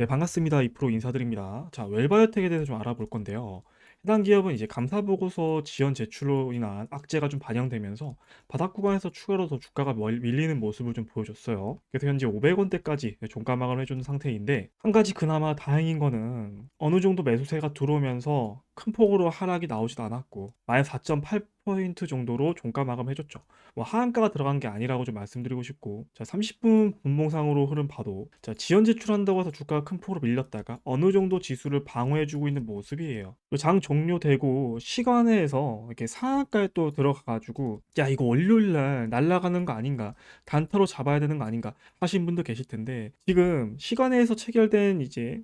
네, 반갑습니다. 2프로 인사드립니다. 자, 웰바이오텍에 대해서 좀 알아볼 건데요. 해당 기업은 이제 감사 보고서 지연 제출로 인한 악재가 좀 반영되면서 바닥 구간에서 추가로 더 주가가 멀- 밀리는 모습을 좀 보여줬어요. 그래서 현재 500원대까지 종가 마감을 해주는 상태인데 한 가지 그나마 다행인 거는 어느 정도 매수세가 들어오면서 큰 폭으로 하락이 나오지도 않았고 마이너스 4.8% 정도로 종가 마감해줬죠. 뭐 하한가가 들어간 게 아니라고 좀 말씀드리고 싶고 자 30분 분봉상으로 흐름 봐도 자 지연 제출한다고 해서 주가가 큰 폭으로 밀렸다가 어느 정도 지수를 방어해주고 있는 모습이에요. 그장 종료되고 시간에서 이렇게 상한가에 또 들어가가지고 야 이거 월요일날 날아가는 거 아닌가 단타로 잡아야 되는 거 아닌가 하신 분도 계실 텐데 지금 시간에서 체결된 이제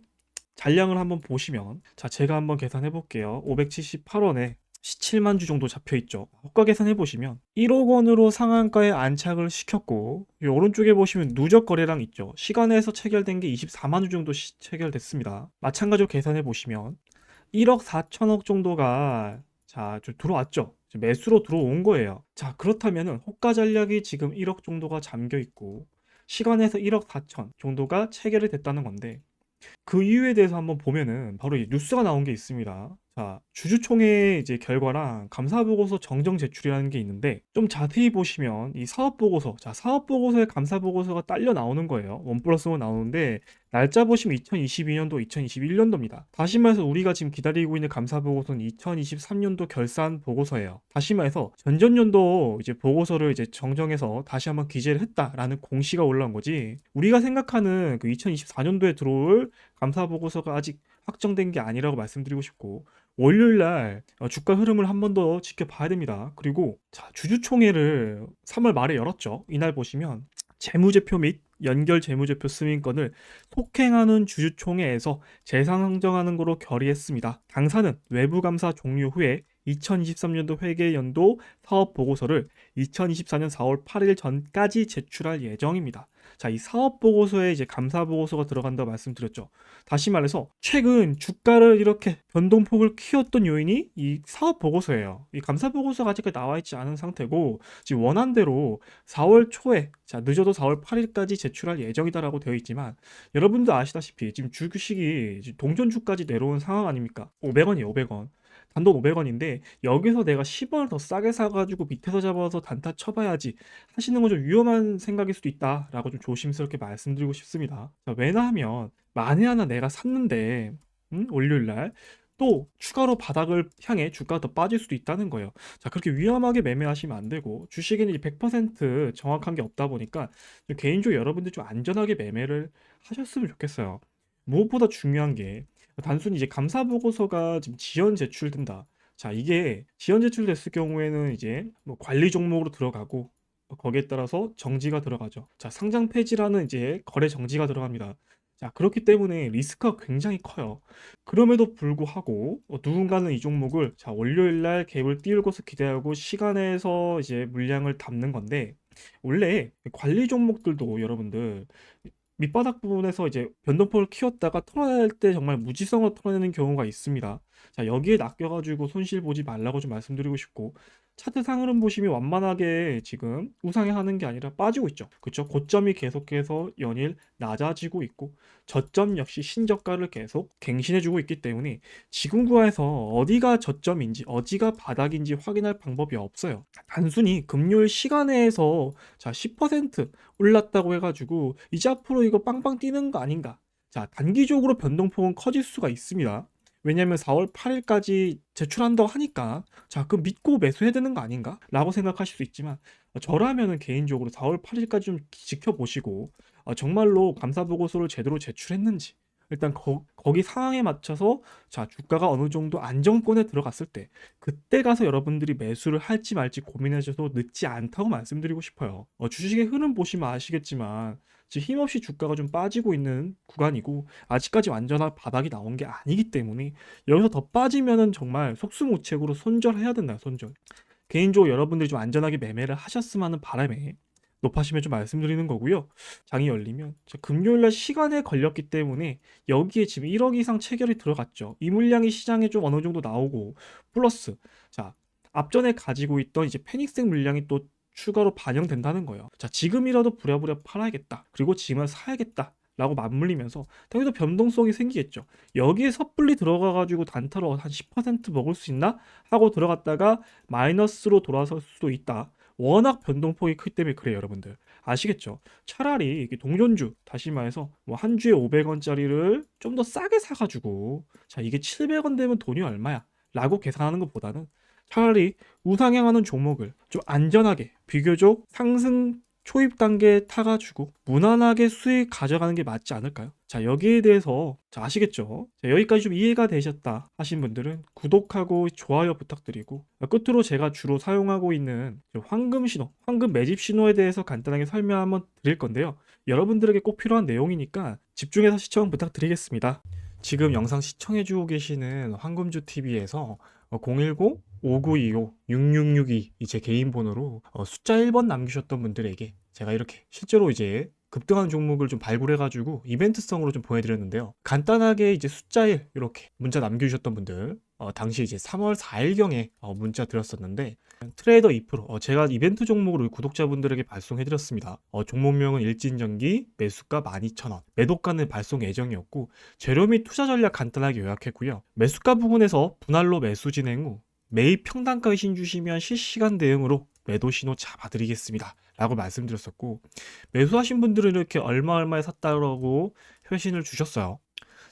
잔량을 한번 보시면 자 제가 한번 계산해 볼게요 578원에 17만 주 정도 잡혀 있죠. 호가 계산해 보시면 1억 원으로 상한가에 안착을 시켰고 이 오른쪽에 보시면 누적 거래량 있죠. 시간에서 체결된 게 24만 주 정도 시- 체결됐습니다. 마찬가지로 계산해 보시면 1억 4천억 정도가 자, 좀 들어왔죠. 매수로 들어온 거예요. 자, 그렇다면은 호가 전략이 지금 1억 정도가 잠겨 있고 시간에서 1억 4천 정도가 체결이 됐다는 건데 그 이유에 대해서 한번 보면은 바로 이 뉴스가 나온 게 있습니다. 자, 주주총회 이제 결과랑 감사 보고서 정정 제출이라는 게 있는데 좀 자세히 보시면 이 사업 보고서, 자, 사업 보고서에 감사 보고서가 딸려 나오는 거예요. 원 플러스 원 나오는데 날짜 보시면 2022년도, 2021년도입니다. 다시 말해서 우리가 지금 기다리고 있는 감사 보고서는 2023년도 결산 보고서예요. 다시 말해서 전전년도 이제 보고서를 이제 정정해서 다시 한번 기재를 했다라는 공시가 올라온 거지. 우리가 생각하는 그 2024년도에 들어올 감사 보고서가 아직 확정된 게 아니라고 말씀드리고 싶고 월요일 날 어, 주가 흐름을 한 번 더 지켜봐야 됩니다. 그리고 자, 주주총회를 3월 말에 열었죠. 이날 보시면 재무제표 및 연결 재무제표 승인권을 속행하는 주주총회에서 재상정하는 거로 결의했습니다. 당사는 외부 감사 종료 후에 2023년도 회계연도 사업 보고서를 2024년 4월 8일 전까지 제출할 예정입니다. 자, 이 사업 보고서에 이제 감사 보고서가 들어간다고 말씀드렸죠. 다시 말해서 최근 주가를 이렇게 변동폭을 키웠던 요인이 이 사업 보고서예요. 이 감사 보고서가 아직 나와 있지 않은 상태고 지금 원한 대로 4월 초에 자, 늦어도 4월 8일까지 제출할 예정이다라고 되어 있지만 여러분도 아시다시피 지금 주식이 동전주까지 내려온 상황 아닙니까? 500원이에요, 500원. 단돈 500원인데 여기서 내가 10원을 더 싸게 사가지고 밑에서 잡아서 단타 쳐봐야지 하시는 건 좀 위험한 생각일 수도 있다라고 좀 조심스럽게 말씀드리고 싶습니다. 자, 왜냐하면 만에 하나 내가 샀는데 음? 월요일날 또 추가로 바닥을 향해 주가가 더 빠질 수도 있다는 거예요. 자, 그렇게 위험하게 매매하시면 안 되고 주식에는 이제 100% 정확한 게 없다 보니까 좀 개인적으로 여러분들 좀 안전하게 매매를 하셨으면 좋겠어요. 무엇보다 중요한 게 단순히 이제 감사 보고서가 지금 지연 제출된다. 자, 이게 지연 제출됐을 경우에는 이제 뭐 관리 종목으로 들어가고 거기에 따라서 정지가 들어가죠. 자, 상장 폐지라는 이제 거래 정지가 들어갑니다. 자, 그렇기 때문에 리스크가 굉장히 커요. 그럼에도 불구하고 어, 누군가는 이 종목을 자, 월요일 날 갭을 띄울 것을 기대하고 시간에서 이제 물량을 담는 건데 원래 관리 종목들도 여러분들 밑바닥 부분에서 이제 변동폭을 키웠다가 털어낼 때 정말 무지성으로 털어내는 경우가 있습니다. 자, 여기에 낚여가지고 손실 보지 말라고 좀 말씀드리고 싶고, 차트 상흐름 보시면 완만하게 지금 우상향 하는 게 아니라 빠지고 있죠. 그쵸? 고점이 계속해서 연일 낮아지고 있고, 저점 역시 신저가를 계속 갱신해 주고 있기 때문에 지금 구간에서 어디가 저점인지, 어디가 바닥인지 확인할 방법이 없어요. 단순히 금요일 시간에서 자, 10% 올랐다고 해 가지고 이제 앞으로 이거 빵빵 뛰는 거 아닌가? 자, 단기적으로 변동폭은 커질 수가 있습니다. 왜냐면 4월 8일까지 제출한다고 하니까 자, 그럼 믿고 매수해야 되는 거 아닌가? 라고 생각하실 수 있지만 어, 저라면은 개인적으로 4월 8일까지 좀 지켜보시고 어, 정말로 감사 보고서를 제대로 제출했는지 일단 거, 거기 상황에 맞춰서 자, 주가가 어느 정도 안정권에 들어갔을 때 그때 가서 여러분들이 매수를 할지 말지 고민하셔도 늦지 않다고 말씀드리고 싶어요. 어, 주식의 흐름 보시면 아시겠지만 힘없이 주가가 좀 빠지고 있는 구간이고 아직까지 완전한 바닥이 나온 게 아니기 때문에 여기서 더 빠지면은 정말 속수무책으로 손절해야 된다, 손절. 개인적으로 여러분들이 좀 안전하게 매매를 하셨으면 하는 바람에 높아시면 좀 말씀드리는 거고요. 장이 열리면 자, 금요일 날 시간에 걸렸기 때문에 여기에 지금 1억 이상 체결이 들어갔죠. 이 물량이 시장에 좀 어느 정도 나오고 플러스 자 앞전에 가지고 있던 이제 페닉스 물량이 또 추가로 반영된다는 거예요. 자 지금이라도 부랴부랴 팔아야겠다. 그리고 지금은 사야겠다. 라고 맞물리면서 당연히 또 변동성이 생기겠죠. 여기에 섣불리 들어가 가지고 단타로 한 10% 먹을 수 있나? 하고 들어갔다가 마이너스로 돌아설 수도 있다. 워낙 변동폭이 크기 때문에 그래요, 여러분들. 아시겠죠? 차라리 동전주, 다시 말해서 뭐 한 주에 500원짜리를 좀 더 싸게 사가지고, 자, 이게 700원 되면 돈이 얼마야? 라고 계산하는 것보다는 차라리 우상향하는 종목을 좀 안전하게, 비교적 상승 초입 단계에 타가지고 무난하게 수익 가져가는 게 맞지 않을까요? 자, 여기에 대해서 자, 아시겠죠? 자, 여기까지 좀 이해가 되셨다 하신 분들은 구독하고 좋아요 부탁드리고 끝으로 제가 주로 사용하고 있는 황금 신호, 황금 매집 신호에 대해서 간단하게 설명 한번 드릴 건데요. 여러분들에게 꼭 필요한 내용이니까 집중해서 시청 부탁드리겠습니다. 지금 영상 시청해주고 계시는 황금주 TV에서 010-5925-6662 이제 개인 번호로 어, 숫자 1번 남기셨던 분들에게 제가 이렇게 실제로 이제 급등하는 종목을 좀 발굴해가지고 이벤트성으로 좀 보여드렸는데요. 간단하게 이제 숫자 1 이렇게 문자 남겨주셨던 분들 어, 당시 이제 3월 4일경에 어, 문자 드렸었는데 트레이더 2% 어, 제가 이벤트 종목으로 구독자분들에게 발송해드렸습니다. 어, 종목명은 일진전기 매수가 12,000원 매도가는 발송 예정이었고 재료 및 투자 전략 간단하게 요약했고요. 매수가 부분에서 분할로 매수 진행 후 매입 평단가 의신 주시면 실시간 대응으로 매도 신호 잡아드리겠습니다. 라고 말씀드렸었고 매수하신 분들은 이렇게 얼마 얼마에 샀다라고 회신을 주셨어요.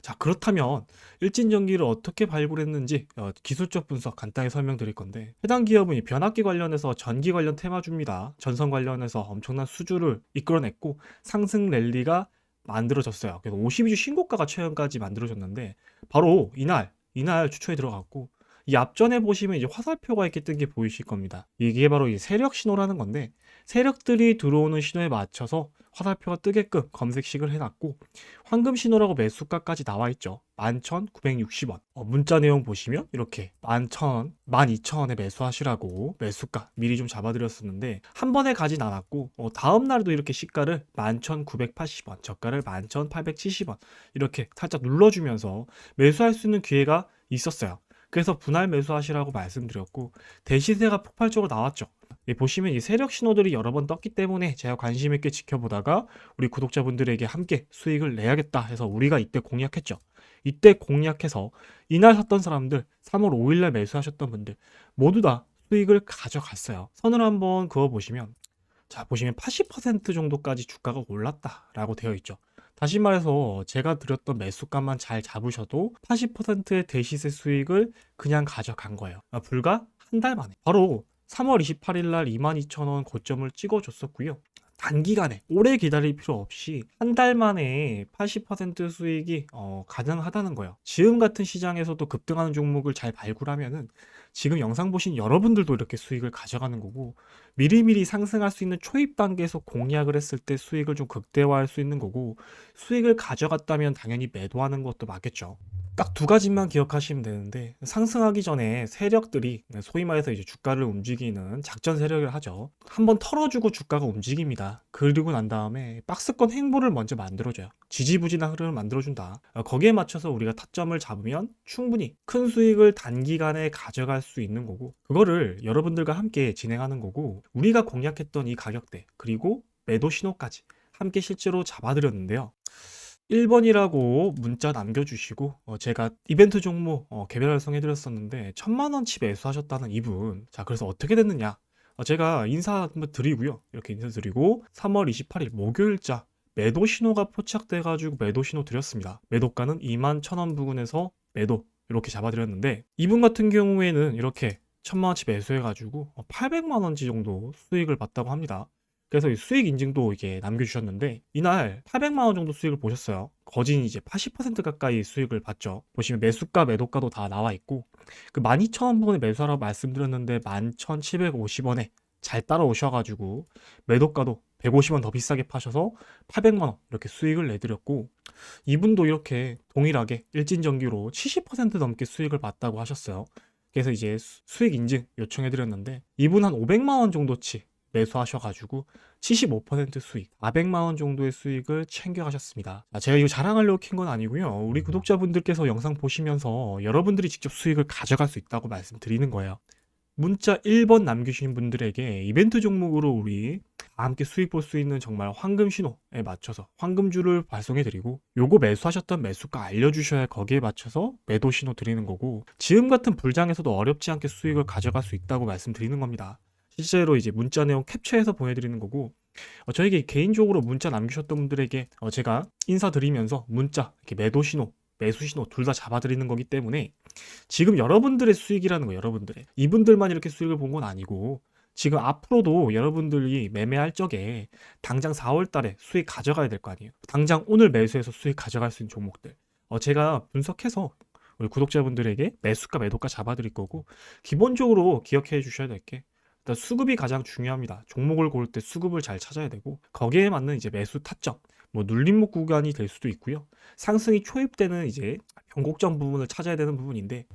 자 그렇다면 일진전기를 어떻게 발굴했는지 어, 기술적 분석 간단히 설명드릴 건데 해당 기업은 이 변압기 관련해서 전기 관련 테마주입니다. 전선 관련해서 엄청난 수주를 이끌어냈고 상승 랠리가 만들어졌어요. 그래서 52주 신고가가 최근까지 만들어졌는데 바로 이날 이날 추천에 들어갔고 이 앞전에 보시면 이제 화살표가 이렇게 뜬 게 보이실 겁니다. 이게 바로 이 세력 신호라는 건데 세력들이 들어오는 신호에 맞춰서 화살표가 뜨게끔 검색식을 해놨고 황금 신호라고 매수가까지 나와 있죠. 11,960원. 어, 문자 내용 보시면 이렇게 11,000원, 12,000원에 매수하시라고 매수가 미리 좀 잡아드렸었는데 한 번에 가진 않았고 어, 다음 날도 이렇게 시가를 11,980원, 저가를 11,870원 이렇게 살짝 눌러주면서 매수할 수 있는 기회가 있었어요. 그래서 분할 매수하시라고 말씀드렸고 대시세가 폭발적으로 나왔죠. 예, 보시면 이 세력 신호들이 여러 번 떴기 때문에 제가 관심 있게 지켜보다가 우리 구독자분들에게 함께 수익을 내야겠다 해서 우리가 이때 공략했죠. 이때 공략해서 이날 샀던 사람들 3월 5일날 매수하셨던 분들 모두 다 수익을 가져갔어요. 선을 한번 그어 보시면 자 보시면 80% 정도까지 주가가 올랐다라고 되어 있죠. 다시 말해서 제가 드렸던 매수가만 잘 잡으셔도 80%의 대시세 수익을 그냥 가져간 거예요. 아, 불과 한 달 만에. 바로 3월 28일 날 22,000원 고점을 찍어줬었고요. 단기간에 오래 기다릴 필요 없이 한 달 만에 80% 수익이 어, 가능하다는 거예요. 지금 같은 시장에서도 급등하는 종목을 잘 발굴하면은 지금 영상 보신 여러분들도 이렇게 수익을 가져가는 거고 미리미리 상승할 수 있는 초입 단계에서 공략을 했을 때 수익을 좀 극대화할 수 있는 거고 수익을 가져갔다면 당연히 매도하는 것도 맞겠죠. 딱 두 가지만 기억하시면 되는데 상승하기 전에 세력들이 소위 말해서 이제 주가를 움직이는 작전 세력을 하죠. 한번 털어주고 주가가 움직입니다. 그리고 난 다음에 박스권 행보를 먼저 만들어줘요. 지지부진한 흐름을 만들어준다. 어, 거기에 맞춰서 우리가 타점을 잡으면 충분히 큰 수익을 단기간에 가져갈 수 있는 거고 그거를 여러분들과 함께 진행하는 거고 우리가 공략했던 이 가격대 그리고 매도 신호까지 함께 실제로 잡아드렸는데요. 1번이라고 문자 남겨주시고 어, 제가 이벤트 종목 어, 개별 활성해 드렸었는데 천만 원치 매수하셨다는 이분. 자 그래서 어떻게 됐느냐? 어, 제가 인사 한번 드리고요. 이렇게 인사 드리고 3월 28일 목요일자 매도 신호가 포착돼 가지고 매도 신호 드렸습니다. 매도가는 2만 1천원 부근에서 매도 이렇게 잡아드렸는데 이분 같은 경우에는 이렇게 천만 원치 매수해 가지고 800만 원치 정도 수익을 봤다고 합니다 그래서 이 수익 인증도 이게 남겨주셨는데 이날 800만 원 정도 수익을 보셨어요. 거진 이제 80% 가까이 수익을 봤죠. 보시면 매수가, 매도가도 다 나와 있고 그 12,000원 부분에 매수하라고 말씀드렸는데 11,750원에 잘 따라오셔가지고 매도가도 150원 더 비싸게 파셔서 800만 원 이렇게 수익을 내드렸고 이분도 이렇게 동일하게 일진전기로 70% 넘게 수익을 봤다고 하셨어요. 그래서 이제 수익 인증 요청해드렸는데 이분 한 500만 원 정도치 매수하셔가지고 75% 수익, 400만 원 정도의 수익을 챙겨가셨습니다. 자, 제가 이거 자랑하려고 킨 건 아니고요. 우리 구독자분들께서 영상 보시면서 여러분들이 직접 수익을 가져갈 수 있다고 말씀드리는 거예요. 문자 1번 남기신 분들에게 이벤트 종목으로 우리 다 함께 수익 볼 수 있는 정말 황금 신호에 맞춰서 황금줄을 발송해 드리고 요거 매수하셨던 매수가 알려주셔야 거기에 맞춰서 매도 신호 드리는 거고 지금 같은 불장에서도 어렵지 않게 수익을 가져갈 수 있다고 말씀드리는 겁니다. 실제로 이제 문자 내용 캡처해서 보내드리는 거고 어, 저에게 개인적으로 문자 남기셨던 분들에게 어, 제가 인사드리면서 문자 이렇게 매도 신호 매수 신호 둘 다 잡아드리는 거기 때문에 지금 여러분들의 수익이라는 거예요 여러분들의. 이분들만 이렇게 수익을 본 건 아니고 지금 앞으로도 여러분들이 매매할 적에 당장 4월 달에 수익 가져가야 될 거 아니에요. 당장 오늘 매수해서 수익 가져갈 수 있는 종목들. 어, 제가 분석해서 우리 구독자분들에게 매수가 매도가 잡아드릴 거고 기본적으로 기억해 주셔야 될 게 일단 수급이 가장 중요합니다. 종목을 고를 때 수급을 잘 찾아야 되고 거기에 맞는 이제 매수 타점, 뭐 눌림목 구간이 될 수도 있고요. 상승이 초입되는 이제 변곡점 부분을 찾아야 되는 부분인데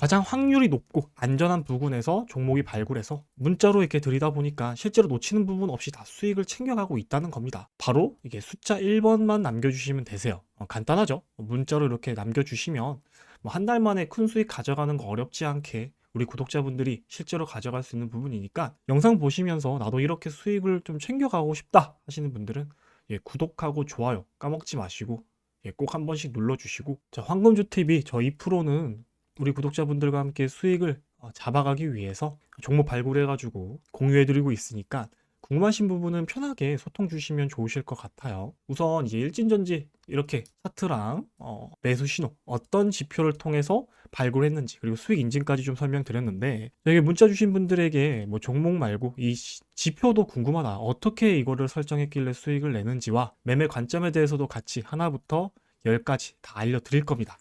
가장 확률이 높고 안전한 부분에서 종목이 발굴해서 문자로 이렇게 들이다 보니까 실제로 놓치는 부분 없이 다 수익을 챙겨가고 있다는 겁니다. 바로 이게 숫자 1번만 남겨주시면 되세요. 어, 간단하죠? 문자로 이렇게 남겨주시면 뭐 한 달 만에 큰 수익 가져가는 거 어렵지 않게 우리 구독자분들이 실제로 가져갈 수 있는 부분이니까 영상 보시면서 나도 이렇게 수익을 좀 챙겨가고 싶다 하시는 분들은 예, 구독하고 좋아요 까먹지 마시고 예, 꼭 한 번씩 눌러주시고 자, 황금주 TV 저 2%는 우리 구독자분들과 함께 수익을 어, 잡아가기 위해서 종목 발굴해가지고 공유해드리고 있으니까 궁금하신 부분은 편하게 소통 주시면 좋으실 것 같아요. 우선 이제 일진전지 이렇게 차트랑 어, 매수 신호 어떤 지표를 통해서 발굴했는지 그리고 수익 인증까지 좀 설명드렸는데 여기 문자 주신 분들에게 뭐 종목 말고 이 시- 지표도 궁금하다. 어떻게 이거를 설정했길래 수익을 내는지와 매매 관점에 대해서도 같이 하나부터 열까지 다 알려드릴 겁니다.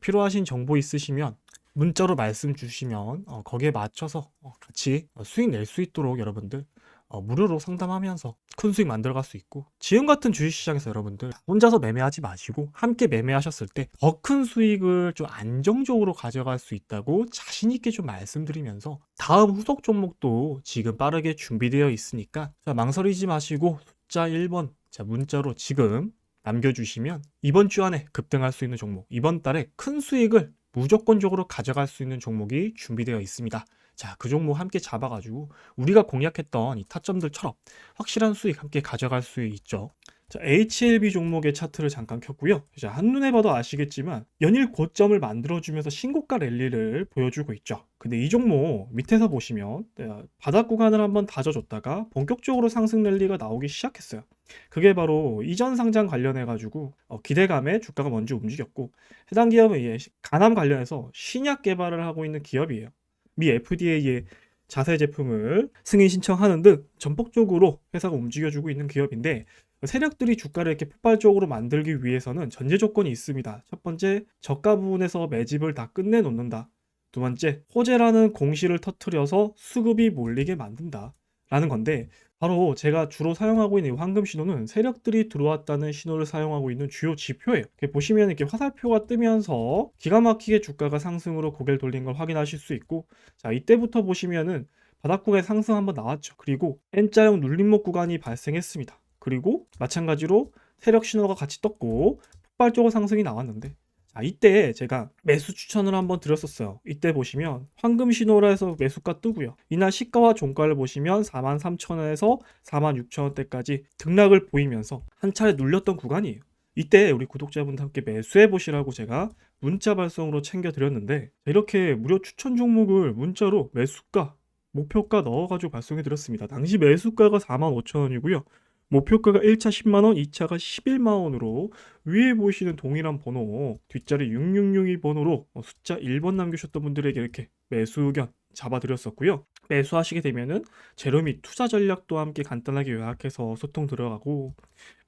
필요하신 정보 있으시면 문자로 말씀 주시면 어, 거기에 맞춰서 어, 같이 어, 수익 낼 수 있도록 여러분들 어, 무료로 상담하면서 큰 수익 만들어갈 수 있고 지금 같은 주식시장에서 여러분들 혼자서 매매하지 마시고 함께 매매하셨을 때 더 큰 수익을 좀 안정적으로 가져갈 수 있다고 자신 있게 좀 말씀드리면서 다음 후속 종목도 지금 빠르게 준비되어 있으니까 자, 망설이지 마시고 숫자 1번 자 문자로 지금 남겨주시면 이번 주 안에 급등할 수 있는 종목 이번 달에 큰 수익을 무조건적으로 가져갈 수 있는 종목이 준비되어 있습니다. 자, 그 종목 함께 잡아가지고 우리가 공략했던 이 타점들처럼 확실한 수익 함께 가져갈 수 있죠. 자, HLB 종목의 차트를 잠깐 켰고요. 자, 한눈에 봐도 아시겠지만 연일 고점을 만들어주면서 신고가 랠리를 보여주고 있죠. 근데 이 종목 밑에서 보시면 네, 바닥 구간을 한번 다져줬다가 본격적으로 상승 랠리가 나오기 시작했어요. 그게 바로 이전 상장 관련해가지고 어, 기대감에 주가가 먼저 움직였고 해당 기업은 이제 간암 관련해서 신약 개발을 하고 있는 기업이에요. 미 FDA에 자세 제품을 승인 신청하는 등 전폭적으로 회사가 움직여주고 있는 기업인데 세력들이 주가를 이렇게 폭발적으로 만들기 위해서는 전제 조건이 있습니다. 첫 번째, 저가 부분에서 매집을 다 끝내놓는다. 두 번째, 호재라는 공시를 터트려서 수급이 몰리게 만든다. 라는 건데 바로 제가 주로 사용하고 있는 이 황금 신호는 세력들이 들어왔다는 신호를 사용하고 있는 주요 지표예요. 이렇게 보시면 이렇게 화살표가 뜨면서 기가 막히게 주가가 상승으로 고개를 돌린 걸 확인하실 수 있고 자 이때부터 보시면은 바닥 구간에 상승 한번 나왔죠. 그리고 N자형 눌림목 구간이 발생했습니다. 그리고 마찬가지로 세력 신호가 같이 떴고 폭발적으로 상승이 나왔는데 자, 이때 제가 매수 추천을 한번 드렸었어요. 이때 보시면 황금 신호라 해서 매수가 뜨고요. 이날 시가와 종가를 보시면 43,000원에서 46,000원대까지 등락을 보이면서 한 차례 눌렸던 구간이에요. 이때 우리 구독자분들 함께 매수해 보시라고 제가 문자 발송으로 챙겨 드렸는데 이렇게 무료 추천 종목을 문자로 매수가 목표가 넣어가지고 발송해 드렸습니다. 당시 매수가가 45,000원이고요. 목표가가 1차 10만원, 2차가 11만원으로 위에 보이시는 동일한 번호 뒷자리 6662 번호로 어, 숫자 1번 남기셨던 분들에게 이렇게 매수 의견 잡아드렸었고요. 매수하시게 되면은 재료 및 투자 전략도 함께 간단하게 요약해서 소통 들어가고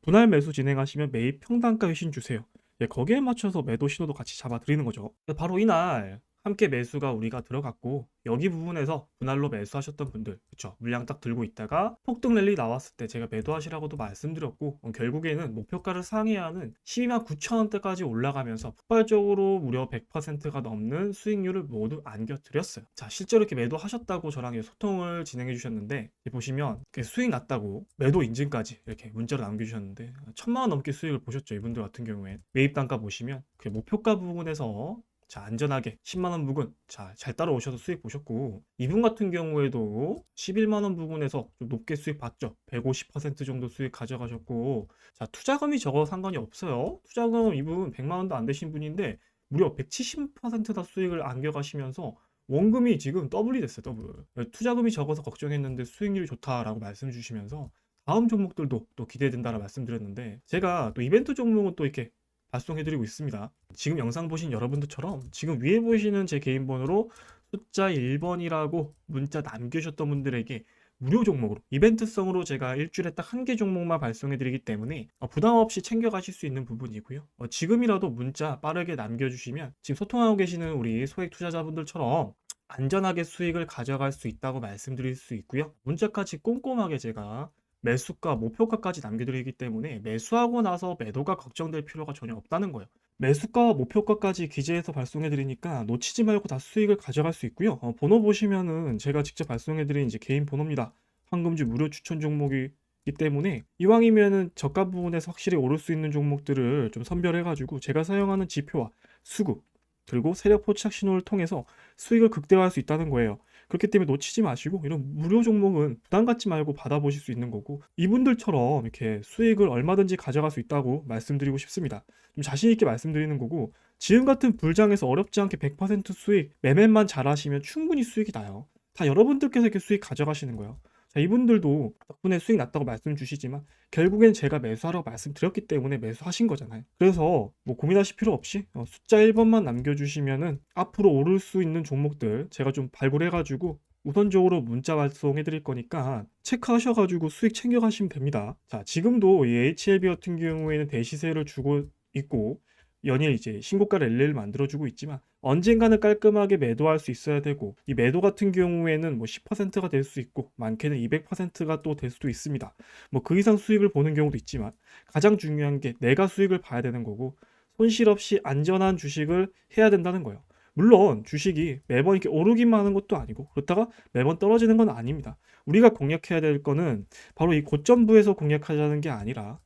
분할 매수 진행하시면 매입 평단가 회신 주세요. 예, 거기에 맞춰서 매도 신호도 같이 잡아드리는 거죠. 바로 이날 함께 매수가 우리가 들어갔고 여기 부분에서 분할로 매수하셨던 분들 그쵸? 물량 딱 들고 있다가 폭등 랠리 나왔을 때 제가 매도하시라고도 말씀드렸고 어, 결국에는 목표가를 상회하는 12만 9천 원대까지 올라가면서 폭발적으로 무려 100%가 넘는 수익률을 모두 안겨드렸어요. 자 실제로 이렇게 매도하셨다고 저랑 소통을 진행해 주셨는데 보시면 수익 났다고 매도 인증까지 이렇게 문자로 남겨주셨는데 천만 원 넘게 수익을 보셨죠 이분들 같은 경우에? 매입 단가 보시면. 그 목표가 부분에서 자, 안전하게 10만 원 부근 자, 잘 따라오셔서 수익 보셨고 이분 같은 경우에도 11만 원 부근에서 좀 높게 수익 봤죠. 150% 정도 수익 가져가셨고 자, 투자금이 적어 상관이 없어요. 투자금 이분 100만 원도 안 되신 분인데 무려 170%다 수익을 안겨가시면서 원금이 지금 더블이 됐어요, 더블. 투자금이 적어서 걱정했는데 수익률이 좋다라고 말씀 주시면서 다음 종목들도 또 기대된다라 말씀드렸는데 제가 또 이벤트 종목은 또 이렇게 발송해드리고 있습니다. 지금 영상 보신 여러분들처럼 지금 위에 보이시는 제 개인 번호로 숫자 1번이라고 문자 남겨주셨던 분들에게 무료 종목으로 이벤트성으로 제가 일주일에 딱 한 개 종목만 발송해드리기 때문에 어, 부담 없이 챙겨가실 수 있는 부분이고요. 어, 지금이라도 문자 빠르게 남겨주시면 지금 소통하고 계시는 우리 소액 투자자분들처럼 안전하게 수익을 가져갈 수 있다고 말씀드릴 수 있고요. 문자까지 꼼꼼하게 제가 매수가, 목표가까지 남겨드리기 때문에 매수하고 나서 매도가 걱정될 필요가 전혀 없다는 거예요. 매수가와 목표가까지 기재해서 발송해드리니까 놓치지 말고 다 수익을 가져갈 수 있고요. 어, 번호 보시면은 제가 직접 발송해드린 이제 개인 번호입니다. 황금주 무료 추천 종목이 기 때문에 이왕이면은 저가 부분에서 확실히 오를 수 있는 종목들을 좀 선별해가지고 제가 사용하는 지표와 수급 그리고 세력 포착 신호를 통해서 수익을 극대화할 수 있다는 거예요. 그렇기 때문에 놓치지 마시고 이런 무료 종목은 부담 갖지 말고 받아보실 수 있는 거고 이분들처럼 이렇게 수익을 얼마든지 가져갈 수 있다고 말씀드리고 싶습니다. 좀 자신 있게 말씀드리는 거고 지금 같은 불장에서 어렵지 않게 100% 수익 매매만 잘하시면 충분히 수익이 나요. 다 여러분들께서 이렇게 수익 가져가시는 거예요. 자, 이분들도 덕분에 수익 났다고 말씀 주시지만 결국엔 제가 매수하라고 말씀드렸기 때문에 매수하신 거잖아요. 그래서 뭐 고민하실 필요 없이 어, 숫자 1번만 남겨주시면은 앞으로 오를 수 있는 종목들 제가 좀 발굴해가지고 우선적으로 문자 발송해 드릴 거니까 체크하셔가지고 수익 챙겨가시면 됩니다. 자, 지금도 이 HLB 같은 경우에는 대시세를 주고 있고 연일 이제 신고가 랠리를 만들어주고 있지만 언젠가는 깔끔하게 매도할 수 있어야 되고 이 매도 같은 경우에는 뭐 10%가 될 수 있고 많게는 200%가 또 될 수도 있습니다. 뭐 그 이상 수익을 보는 경우도 있지만 가장 중요한 게 내가 수익을 봐야 되는 거고 손실 없이 안전한 주식을 해야 된다는 거예요. 물론 주식이 매번 이렇게 오르기만 하는 것도 아니고 그렇다가 매번 떨어지는 건 아닙니다. 우리가 공략해야 될 거는 바로 이 고점부에서 공략하자는 게 아니라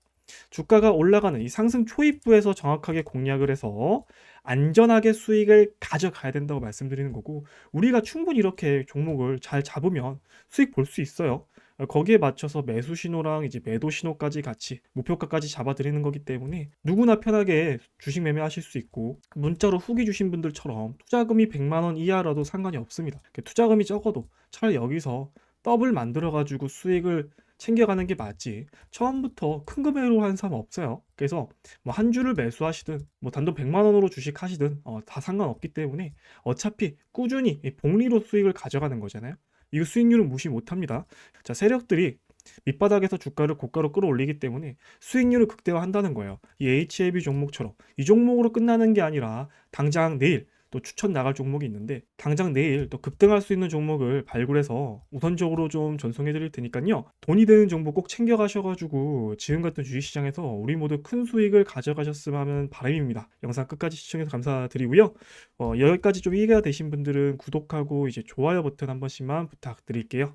주가가 올라가는 이 상승 초입부에서 정확하게 공략을 해서 안전하게 수익을 가져가야 된다고 말씀드리는 거고 우리가 충분히 이렇게 종목을 잘 잡으면 수익 볼 수 있어요. 거기에 맞춰서 매수 신호랑 이제 매도 신호까지 같이 목표가까지 잡아드리는 거기 때문에 누구나 편하게 주식 매매하실 수 있고 문자로 후기 주신 분들처럼 투자금이 100만 원 이하라도 상관이 없습니다. 투자금이 적어도 차라리 여기서 더블 만들어 가지고 수익을 챙겨가는 게 맞지. 처음부터 큰 금액으로 하는 사람 없어요. 그래서 뭐 한 주를 매수하시든 뭐 단돈 100만 원으로 주식 하시든 어, 다 상관없기 때문에 어차피 꾸준히 이 복리로 수익을 가져가는 거잖아요. 이거 수익률은 무시 못합니다. 자, 세력들이 밑바닥에서 주가를 고가로 끌어올리기 때문에 수익률을 극대화한다는 거예요. 이 HLB 종목처럼 이 종목으로 끝나는 게 아니라 당장 내일 또 추천 나갈 종목이 있는데 당장 내일 또 급등할 수 있는 종목을 발굴해서 우선적으로 좀 전송해 드릴 테니까요. 돈이 되는 정보 꼭 챙겨 가셔가지고 지금 같은 주식시장에서 우리 모두 큰 수익을 가져가셨으면 하는 바람입니다. 영상 끝까지 시청해서 감사드리고요. 어, 여기까지 좀 이해가 되신 분들은 구독하고 이제 좋아요 버튼 한 번씩만 부탁드릴게요.